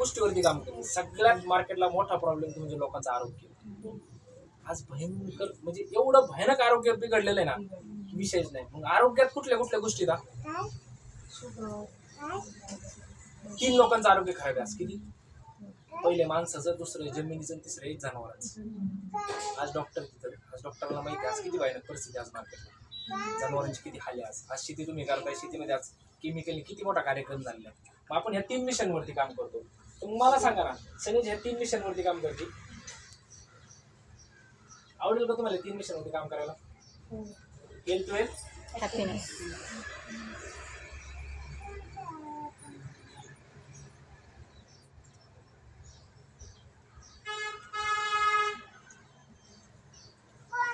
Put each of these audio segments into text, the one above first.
गोष्टीवरती काम करते. सगळ्यात मार्केटला मोठा प्रॉब्लेम म्हणजे लोकांचं आरोग्य. आज भयंकर म्हणजे एवढं भयानक आरोग्य बिघडलेलं आहे ना विषयच नाही. मग आरोग्यात कुठल्या कुठल्या गोष्टी का तीन लोकांचं आरोग्य खराब आहे आज किती? पहिले माणसाचं दुसरं जमिनीचं तिसरं एक जनावरांचं. आज डॉक्टर तिथं आज डॉक्टरला माहिती आहे आज किती भयानक परिस्थिती आज मार्केटला जनावरांची किती हाली आहे आज. आज शेती तुम्ही करताय शेतीमध्ये आज केमिकली किती मोठा कार्यक्रम झालेला आहे. मग आपण ह्या तीन मिशनवरती काम करतो. मला सांगा ना सनीज ह्या तीन मिशनवरती काम करते. आवडेल का तुम्हाला तीन मिशनवरती काम करायला? हेल्थ वेल्थ हॅपीनेस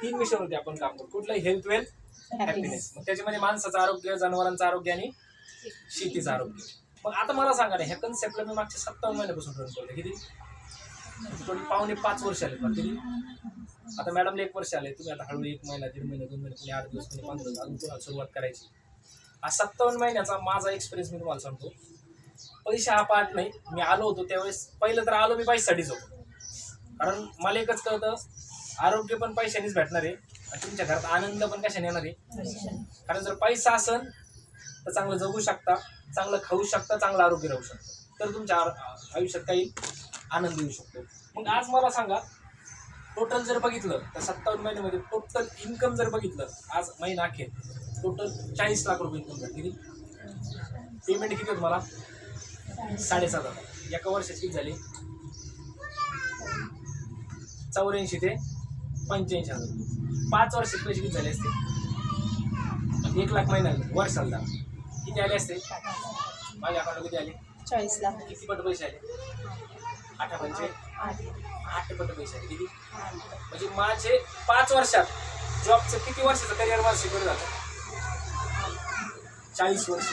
तीन मिशनवरती आपण काम करतो. कुठलं हेल्थ वेल्थ हॅपीनेस मग त्याच्यामध्ये माणसाचं आरोग्य जनावरांचं आरोग्य आणि शेतीचं आरोग्य. मग आता मला सांगा ना ह्या कन्सेप्टला मी मागच्या सत्तावन्न महिन्यापासून रन करतो किती? थोडी पावणे पाच वर्ष आले पण किती? आता मॅडमला एक वर्ष आले. तुम्ही आता हळूहळू एक महिना दीड महिना दोन महिने आठ दिवस कुणी पंधरा दिवस अजून तुम्हाला सुरुवात करायची. हा सत्तावन्न महिन्याचा माझा एक्सपिरियन्स मी तुम्हाला सांगतो. पैसे हा पाठ नाही. मी आलो होतो त्यावेळेस. पहिलं तर आलो मी पैशासाठीच होतो कारण मला एकच कळतं आरोग्य पण पैशानेच भेटणार आहे. आणि तुमच्या घरात आनंद पण कशाने येणार आहे? कारण जर पैसा असन तर चांगलं जगू शकता चांगलं खाऊ शकता चांगलं आरोग्य राहू शकतं. तर तुमच्या आयुष्यात काही आनंद येऊ शकतो. मग आज मला सांगा टोटल जर बघितलं तर सत्तावन्न महिन्यामध्ये टोटल इन्कम जर बघितलं आज महिना अखेर टोटल चाळीस लाख रुपये इन्कम झाली. पेमेंट किती होतं मला? साडेसात हजार. एका वर्षाची किती झाली? चौऱ्याऐंशी ते पंच्याऐंशी हजार. पाच वर्षात पैसे किती झाले असते? एक लाख महिन्याला वर्षाला किती आले असते माझ्या अकाउंटला किती आले? चॉईस लाख किती पट पैसे आले? आठ पंचे? आठ. पट पैसे आले. किती? म्हणजे माझे पाच वर्षात जॉबचं किती वर्षाचं करिअर माझं शिकवलं झालं? चाळीस वर्ष.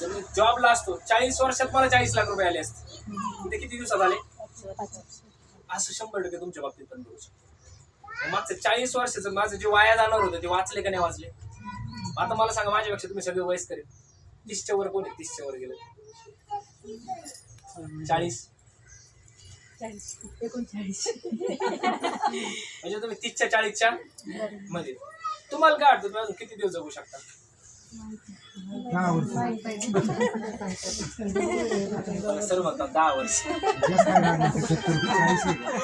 जर मी जॉबला असतो चाळीस वर्षात मला चाळीस लाख रुपये आले असते. ते किती दिवसात आले? असं शंभर टक्के तुमच्या बाबतीत पण करू शकतो. मग मागचं चाळीस वर्षाचं माझं जे वाया जाणार होतं ते वाचले का नाही वाचले? आता मला सांगा माझ्यापेक्षा तुम्ही सगळे वयस करेल तीसच्या वर कोण आहे? तीसच्या वर गेलं. चाळीस. एकोणचाळीस. म्हणजे तुम्ही तीसच्या चाळीसच्या मध्ये. तुम्हाला काय वाटतं? तुम्ही अजून किती दिवस जगू शकता? दहा वर्ष. सर म्हणतात दहा वर्ष. तर सत्तर ते चाळीस आहे का?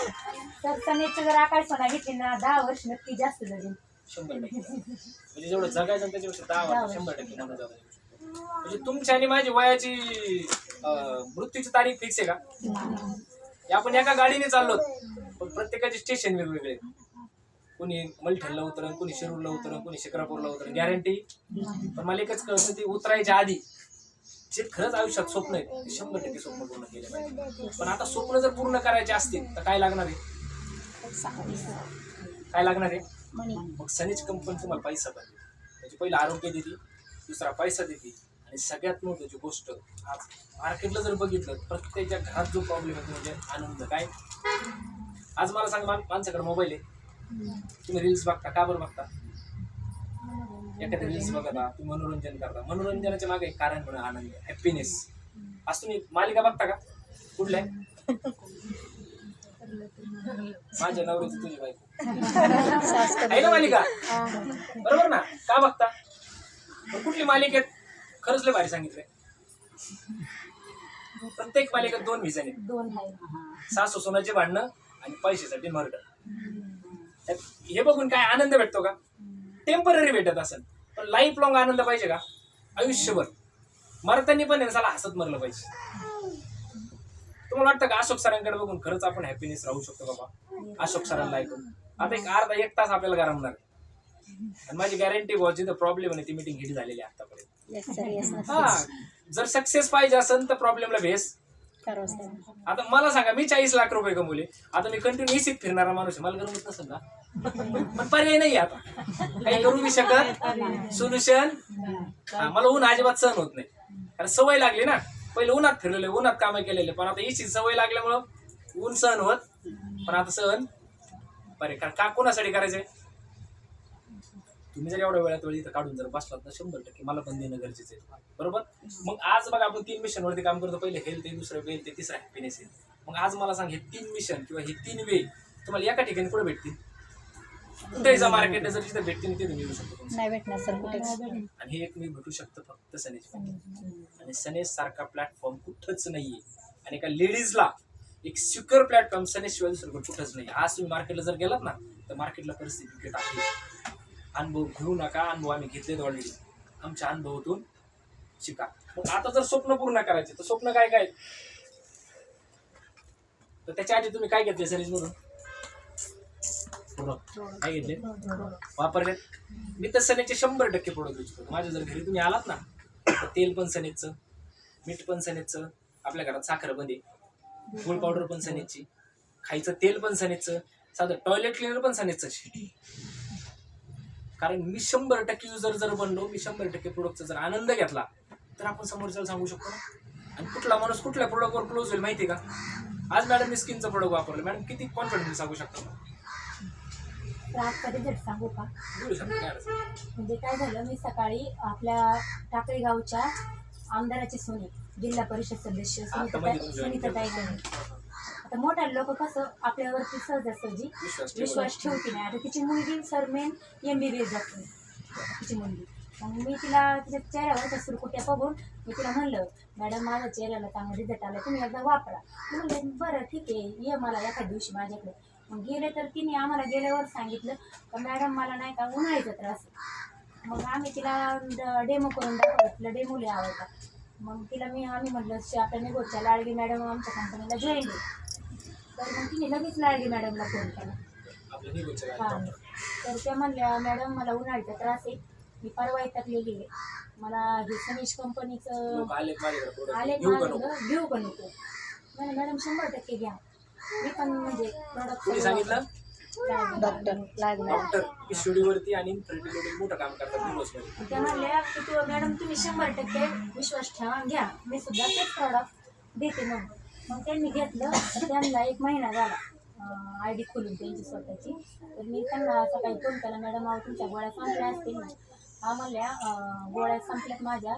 तर सनेचं जर आकाशवाणा घेतली ना दहा वर्ष नक्की जास्त जगेल. शंभर टक्के. म्हणजे जेवढं जगायचं त्याच्यापेक्षा दहा वर्ष शंभर टक्के. म्हणजे तुमची आणि माझी वयाची अं, मृत्यूची तारीख फिक्स आहे का? हे आपण एका गाडीने चाललो पण प्रत्येकाचे स्टेशन वेगवेगळे आहेत. कोणी मलठणला उतरण कोणी शिरूरला उतरण कोणी शिक्रापूरला उतरण गॅरंटी पण मला एकच कळतं ती उतरायच्या आधी जे खरंच आयुष्यात स्वप्न आहे ते शंभर टक्के स्वप्न पूर्ण केले पाहिजे. पण आता स्वप्न जर पूर्ण करायचे असतील तर काय लागणार आहे? काय लागणार आहे? मग सनीच कंपनी तुम्हाला पैसा पाहिजे म्हणजे पहिलं आरोग्य देते दुसरा पैसा देते. आणि सगळ्यात महत्वाची गोष्ट आज मार्केटला जर बघितलं प्रत्येकाच्या घरात जो प्रॉब्लेम येतो म्हणजे आनंद. काय? आज मला सांग माणसाकडे मोबाईल आहे. तुम्ही रील्स बघता का बरं बघता? एखाद्या रील्स बघता तुम्ही मनोरंजन करता. मनोरंजनाच्या मागे एक कारण म्हणून आनंद हॅपीनेस आज तुम्ही मालिका बघता का? कुठल्या? माझ्या नवऱ्याची तुझी बायको. आहे ना मालिका? बरोबर ना? का बघता? कुठली मालिकेत खरंच लय भारी सांगितलंय. प्रत्येक मालिकेत दोन व्हिजन आहेत. दोन सासू सोनाचे भांडणं आणि पैशासाठी मर्डर हे बघून काय आनंद भेटतो का? टेंपररी भेटत असेल पण लाईफ लॉंग आनंद पाहिजे का? आयुष्यभर. मरतानी पण साला हसत मरलं पाहिजे. तुम्हाला वाटतं का अशोक सरांकडे बघून खरंच आपण हॅपीनेस राहू शकतो बाबा? अशोक सरांना ऐकून. आता एक अर्धा एक तास आपल्याला गरमणार. आणि माझी गॅरंटी बॉ जिथं प्रॉब्लेम आहे ती मीटिंग हिट झालेली आहे आतापर्यंत. येस सर येस हा जर सक्सेस पाहिजे असेल तर प्रॉब्लेमला भेस. आता मला सांगा मी चाळीस लाख रुपये कमवले आता मी कंटिन्यू एसीत फिरणारा माणूस आहे मला गरमत नसेल का पण पर्याय नाही आता. काही करू मी शकत. सोल्युशन मला ऊन अजिबात सहन होत नाही. कारण सवय लागली ना. पहिले उन्हात फिरलेले उन्हात कामं केलेले पण आता एसी सवय लागल्यामुळं ऊन सहन होत पण आता सहन बरे का का कोणासाठी करायचंय? तुम्ही जर एवढ्या वेळात वेळ इथं काढून जर बसलात तर शंभर टक्के मला पण देणं गरजेचं आहे बरोबर? मग आज बघा आपण तीन मिशन वरती काम करतो. पहिले हेल्थ आहे दुसरं वेल्थ आहे तिसरं हॅपीनेस आहे. मग आज मला सांग हे तीन मिशन किंवा हे तीन वे तुम्हाला एका ठिकाणी कुठे भेटतील? कुठेही मार्केट जर जिथे भेटतील तिथे. नाही भेटणार सर कुठेच. आणि हे एक मी भेटू शकतं फक्त सनेज आणि सनेज सारखा प्लॅटफॉर्म कुठंच नाहीये. आणि एका लेडीजला एक सिक्युअर प्लॅटफॉर्म सनेज शिवाय दुसरं कुठंच नाही आज तुम्ही मार्केटला जर गेलात ना तर मार्केटला परिस्थिती बिकट आहे. अनुभव घेऊ नका अनुभव आम्ही घेतलेत ऑलरेडी आमच्या अनुभवातून शिका. मग आता जर स्वप्न पूर्ण करायचे तर स्वप्न काय काय? तर त्याच्या आधी तुम्ही काय घेतले सरीज म्हणून प्रोडक्ट काय घेतले? वापरले मी तर सनेचे शंभर टक्के प्रोडक्ट यूज करतो. माझ्या जर घरी तुम्ही आलात ना तर तेल पण सनेचं मीठ पण सनेचं आपल्या घरात साखर बंद गुळ पावडर पण सनेची. खायचं तेल पण सनेचं. साधं टॉयलेट क्लिनर पण सनेचं. कारण मी शंभर टक्के युजर जर बनलो मी शंभर टक्के प्रोडक्टचा जर आनंद घेतला तर आपण समोरच्याला सांगू शकतो ना. आणि कुठला माणूस कुठल्या प्रोडक्टवर क्लोज होईल माहिती का? आज मॅडम मी स्किनचं प्रोडक्ट वापरलं मॅडम किती कॉन्फिडंटली सांगू शकतो? रिझल्ट सांगू का? बोलू शकतो काय अडचण नाही. म्हणजे काय झालं मी सकाळी आपल्या टाकळी गावच्या आमदाराची सोनी जिल्हा परिषद सदस्य आता सुनीता join सुनीता केलं. आता मोठ्या लोक कसं आपल्यावरती सहजासहजी विश्वास ठेवा. विश्वास ठेवते नाही. आता तिची मुलगी सरमेन M B B S doctor तिची मुलगी. मग मी तिला तिच्या चेहऱ्यावर सुरकुट्या बघून मी तिला म्हणलं मॅडम माझ्या चेहऱ्याला चांगला रिझल्ट आला तुम्ही एकदा वापरा. मी म्हणले बरं ठीक आहे. ये मला एखाद्या दिवशी माझ्याकडे. मग गेले तर तिने आम्हाला गेल्यावर सांगितलं का मॅडम मला नाही का उन्हाळीचा त्रास मग आम्ही तिला डेमो करून दाखवलं. तिला डेमो लय आवडता मग तिला मी आम्ही म्हटलं "श- आपल्या निघोच्या लाडगी मॅडम आमच्या कंपनीला जॉईन मग तिने लगेच लाडगी मॅडमला फोन केला. हां. तर त्या म्हणल्या मॅडम मला उन्हाळीचा त्रास आहे. मी परवा टाकलेली आहे. मला हे सनीश कंपनीचं आले. घेऊ का नको? का नको? म्हणे मॅडम शंभर टक्के घ्या. मी पण म्हणजे प्रॉडक्ट कोणी सांगितलं? डॉक्टर डॉक्टर पिशोडीवरती आणि फर्टिलिटी मोठं काम करतात दिवसभर त्या म्हणल्या की तू मॅडम तुम्ही शंभर टक्के विश्वास ठेवा घ्या. मी सुद्धा तेच प्रॉडक्ट देते म्हणून. मग त्यांनी घेतलं तर त्यांना एक महिना झाला. आय डी खोलून त्यांची स्वतःची. तर मी त्यांना सकाळी फोन केला मॅडम अहो तुमच्या गोळ्या संपल्या असतील ना. हा म्हणल्या "अं, गोळ्या संपल्यात माझ्या.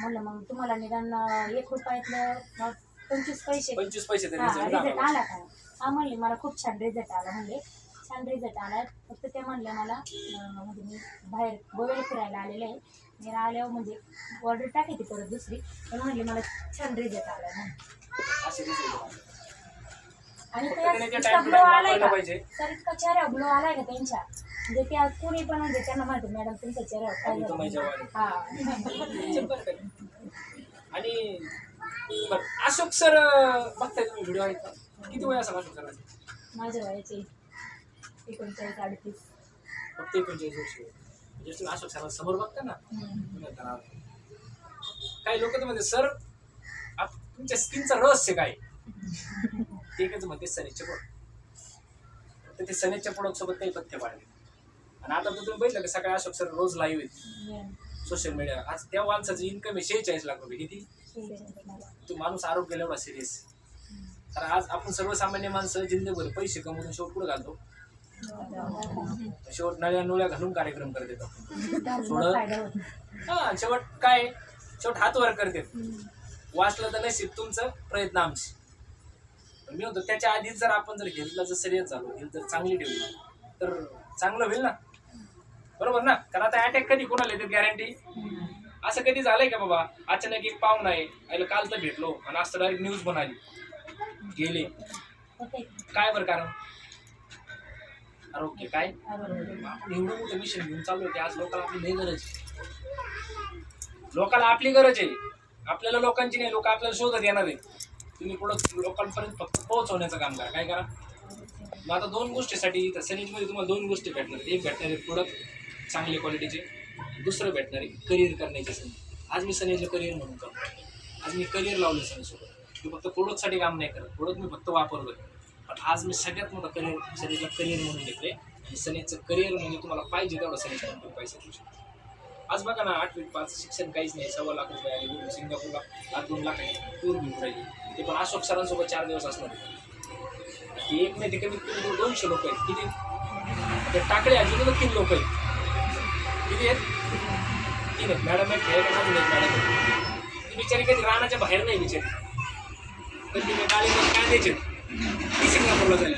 म्हणलं मग तुम्हाला निदान एक रुपयातलं पंचवीस पैसे. पंचवीस पैसे हा रिझल्ट. आला. का? हा म्हणले मला खूप छान रिझल्ट आला. म्हणले छान रिझल्ट आला फक्त ते म्हणले मला म्हणजे मी बाहेर गोव्याला फिरायला आलेले आहे मी आल्यावर म्हणजे ऑर्डर टाकायची परत दुसरी पण म्हणले मला छान रिझल्ट आला. आणि त्या ग्लो आलाय का. तर इतका चेहरा ग्लो आलाय का त्यांच्या म्हणजे त्या कोणी पण म्हणजे त्यांना म्हणते मॅडम तुमच्या चेहऱ्यावर काय आम्ही तर झालं?" मजा वाली. हा. आणि अशोक सर बघताय तुम्ही व्हिडिओ आहेत का? किती वय असेल अशोक सरांचं माझ्या वयाचे एकोणचाळीस अडतीस. फक्त एकोणचाळीस वर्ष. म्हणजे तुम्ही अशोक सरांना समोर बघता ना. तुम्ही काही लोक तर म्हणते सर आप- तुमच्या स्किनचं रहस्य काय? ते एकच म्हणते सनेजचे प्रोडक्ट तर ते सनेजच्या प्रोडक्ट सोबत काही पथ्य पाडले आणि आता तर तुम्ही बघितलं की सकाळी अशोक सर रोज लाईव्ह आहेत. सोशल मीडिया आज त्या माणसाचं इन्कम आहे शेहेचाळीस लाख रुपये. किती? तो माणूस आरोग्याला एवढा सिरियस तर आज आपण सर्वसामान्य माणसं जिंदगीभर पैसे कमवून शेवट पुढे घालतो? शेवट नळ्या नुळ्या घालून कार्यक्रम करत येतो थोडं- फायदा होत हा शेवट काय? शेवट हात वर करते. वाचलं तर नशीब तुमचं प्रयत्न आमचे. मी म्हणतो त्याच्या आधीच जर आपण जर हेल्थला जर सिरियस झालो हेल्थ जर चांगली ठेवली तर चांगलं होईल ना? बरोबर ना? कारण आता अटॅक कधी कोणाला येते गॅरंटी असं कधी झालंय का बाबा? अचानक एक पाहुणा आहे. आयला काल तर भेटलो आणि आज तर डायरेक्ट न्यूज आली गेले. होते काय बरं कारण? आरोग्य काय? आपण एवढं मोठं मिशन घेऊन चाललो की आज लोकांना आपली नाही गरज आहे. लोकांना आपली गरज आहे. आपल्याला लोकांची नाही लोक आपल्याला शोधत येणार आहे तुम्ही प्रोडक्ट लोकांपर्यंत फक्त पोहोचवण्याचं काम करा. काय करा? मग आता दोन गोष्टीसाठी इथं सनीजमध्ये तुम्हाला दोन गोष्टी भेटणार एक भेटणार आहे प्रोडक्ट चांगले क्वालिटीचे दुसरं भेटणार आहे करिअर करण्याची संधी. आज मी सनीजला करिअर म्हणून करतो आज मी करिअर लावलं सनीसोबत मी फक्त प्रोडक्टसाठी काम नाही करत. प्रोडक्ट मी फक्त वापरतो पण आज मी सगळ्यात मोठं करिअर सनीजला करिअर म्हणून घेतले आणि सनीचं करिअर म्हणजे तुम्हाला पाहिजे तेवढं सनीज कंपनी पैसे देऊ शकतो. आज बघा ना आठवी पाच शिक्षण काहीच नाही. सव्वा लाख रुपये आले सिंगापूरला लाख दोन लाख आहे टूर घेऊन राहिली. ते पण अशोक सरांसोबत चार दिवस असणार ती एक नाही ते कमीत कमी दोनशे लोक आहेत. किती? ते टाकळे अजून तीन लोक आहेत. किती आहेत? तीन आहेत. मॅडम आहेत खेळ अजून आहेत मॅडम आहेत. ती बिचारी कधी रानाच्या बाहेर नाही बिचारी कधी काळे पण काय द्यायचे? ती सिंगापूरला झाली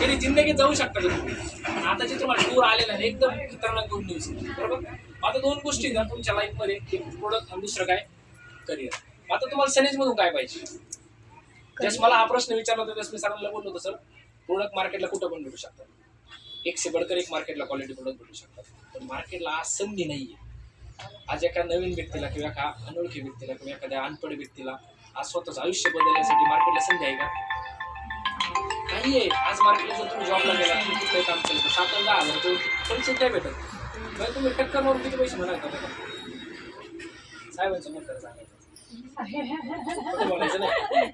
तरी जिंदगीत जाऊ शकता का तुम्ही? आणि आता जे तुम्हाला टूर आलेला आहे एकदम खतरनाक दोन दिवस बरोबर? आता दोन गोष्टी आहेत ना तुमच्या लाईफमध्ये एक प्रोडक्ट आणि दुसरं काय? करिअर आता तुम्हाला सनेजमधून काय पाहिजे? जस मला हा प्रश्न विचारला होता त्यास मी सरांना बोललो होतो सर प्रोडक्ट मार्केटला कुठं पण भेटू शकतात? एक से बडकर एक मार्केटला क्वालिटी प्रोडक्ट भेटू शकतात. पण मार्केटला आज संधी नाहीये. आज एका नवीन व्यक्तीला किंवा एका अनोळखी व्यक्तीला किंवा एखाद्या अनपड व्यक्तीला आज स्वतःचं आयुष्य बदलण्यासाठी मार्केटला संधी आहे का? नाहीये. आज मार्केटला जर तुम्ही जॉबला गेला तुम्ही काम केलं तर सात दहा हजार पैसे काय भेटत. मग तुम्ही टक्कर मारून किती पैसे म्हणाल का? साहेबांचं मत खरं सांगायचं. बोलायचं नाही.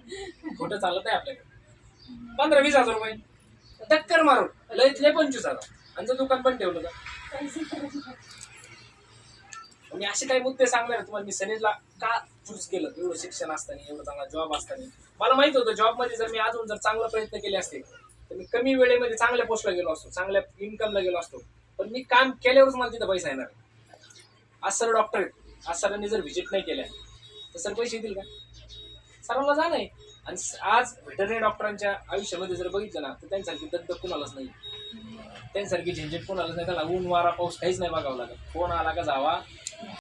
खोटं चालत आहे आपल्याकडे. पंधरा वीस हजार रुपये. टक्कर मारून. लयत लय पंचवीस हजार. आणि जर दुकान पण ठेवलं का? मी असे काही मुद्दे सांगणार आहे तुम्हाला? मी सनेजला का चूज केलं एवढं शिक्षण असताना एवढं चांगला जॉब असताना. मला माहीत होतं जॉबमध्ये जर मी अजून जर चांगला प्रयत्न केले असते तर मी कमी वेळेमध्ये चांगल्या पोस्टला गेलो असतो चांगल्या इन्कमला गेलो असतो. पण मी काम केल्यावरच मला तिथं पैसा येणार आज सर डॉक्टर आज सरांनी जर व्हिजिट नाही केल्या तर सर पैसे येतील का? सरांना जाणं आहे. आणि आज व्हेटरनरी डॉक्टरांच्या आयुष्यामध्ये जर बघितलं ना तर त्यांच्यासारखी दगदग कुणालाच नाही. त्यांच्यासारखी झंझट कोणालाच नाही. त्याला ऊन वारा पाऊस काहीच नाही बघावं लागत. फोन आला का जावा?